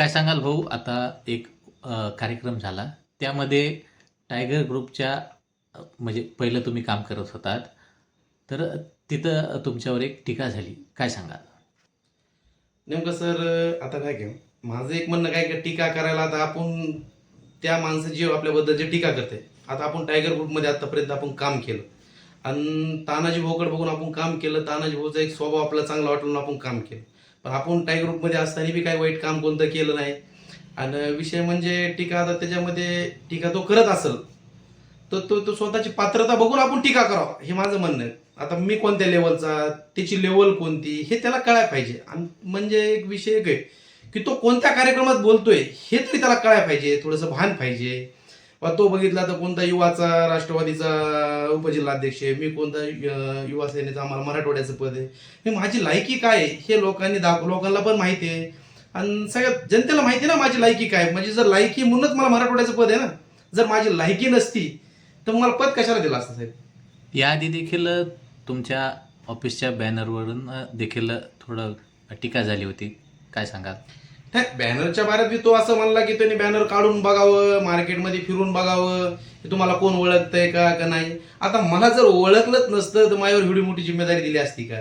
काय सांगाल भाऊ? आता एक कार्यक्रम झाला. त्यामध्ये टायगर ग्रुपच्या म्हणजे पहिलं तुम्ही काम करत होतात. तर तिथं तुमच्यावर एक टीका झाली. काय सांगाल? नेमकं सर आता काय घेऊ माझं एक म्हणणं काय की टीका करायला आता आपण त्या माणसं जे आपल्याबद्दल जे टीका करते आता आपण टायगर ग्रुपमध्ये आतापर्यंत आपण काम केलं. आणि तानाजी भाऊकडे बघून आपण काम केलं. तानाजी भाऊचा एक स्वभाव आपला चांगला वाटला आपण काम केलं. पण आपण टाय ग्रुपमध्ये असताना बी काय वाईट काम कोणतं केलं नाही. आणि विषय म्हणजे टीका आता त्याच्यामध्ये टीका तो करत असेल तर तो तो स्वतःची पात्रता बघून आपण टीका करावं हे माझं म्हणणं आहे. आता मी कोणत्या लेवलचा त्याची लेवल कोणती हे त्याला कळायला पाहिजे. आणि म्हणजे एक विषय एक आहे की तो कोणत्या कार्यक्रमात बोलतोय हे तरी त्याला कळायला पाहिजे थोडंसं भान पाहिजे. तो बघितला तर कोणता युवाचा राष्ट्रवादीचा उपजिल्हाध्यक्ष आहे? मी कोणता युवा सेनेचा आम्हाला मराठवाड्याचं पद आहे? हे माझी लायकी काय आहे? हे लोकांनी दाख लोकांना पण माहिती आहे. आणि सगळ्या जनतेला माहिती आहे ना माझी लायकी काय म्हणजे जर लायकी म्हणूनच मला मराठवाड्याचं पद आहे ना जर माझी लायकी नसती तर मला पद कशाला दिलं असतं साहेब? याआधी देखील तुमच्या ऑफिसच्या बॅनरवरून देखील थोडं टीका झाली होती. काय सांगाल? नाही बॅनरच्या बाहेर बी तो असं म्हणला की त्यांनी बॅनर काढून बघावं मार्केटमध्ये फिरून बघावं की तुम्हाला कोण ओळखतंय का का नाही? आता मला जर ओळखलंच नसतं तर माझ्यावर एवढी मोठी जिम्मेदारी दिली असती का?